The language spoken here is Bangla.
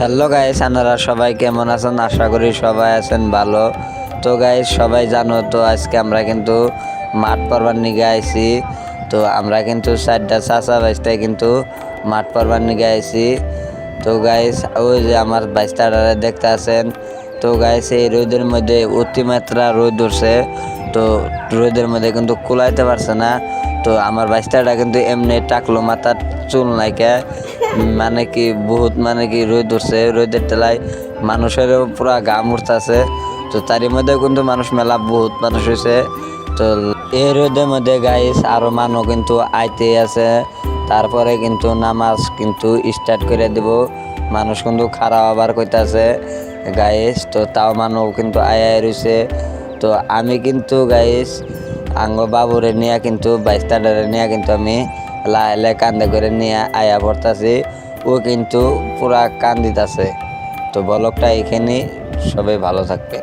হ্যালো গাইস, আপনারা সবাই কেমন আছেন? আশা করি সবাই আছেন ভালো। তো গাইস, সবাই জানো, তো আজকে আমরা কিন্তু মাঠ পড়বার নিগে আইছি। তো আমরা কিন্তু চারটা চাচা বাইসটাই কিন্তু মাঠ পড়বার নিগে আইছি। তো গাইস, ওই যে আমার বাইসটারা দেখতে আছেন। তো গাইস, এই রোদের মধ্যে অতিমাত্রা রোদ উঠছে। তো রোদের মধ্যে কিন্তু কুলাইতে পারছে না। তো আমার বাইসটাটা কিন্তু এমনি টাকলো মাথার চুল নাইকে। মানে কি বহুত মানে কি রোদ উঠছে রোদের তেলায় মানুষেরও পুরা গাম উঠতেছে তো তারই মধ্যে কিন্তু মানুষ মেলা বহুত মানুষ হয়েছে তো এই রোদের মধ্যে গাইস আরও মানুষ কিন্তু আইতে আছে। তারপরে কিন্তু নামাজ কিন্তু স্টার্ট করে দিব। মানুষ কিন্তু খারাপ আবার কইতাছে গাইস তো তাও মানুষ কিন্তু আয় আয় রয়েছে তো আমি কিন্তু গাইস আঙ্গ বাবুরে নিয়ে কিন্তু বাইস্তাডারে নিয়ে কিন্তু আমি লাইলে কান্দে করে নিয়ে আয়া পড়তাছি। ও কিন্তু পুরা কান্দিতাছে। তো বলকটা এখানে সবাই ভালো থাকবে।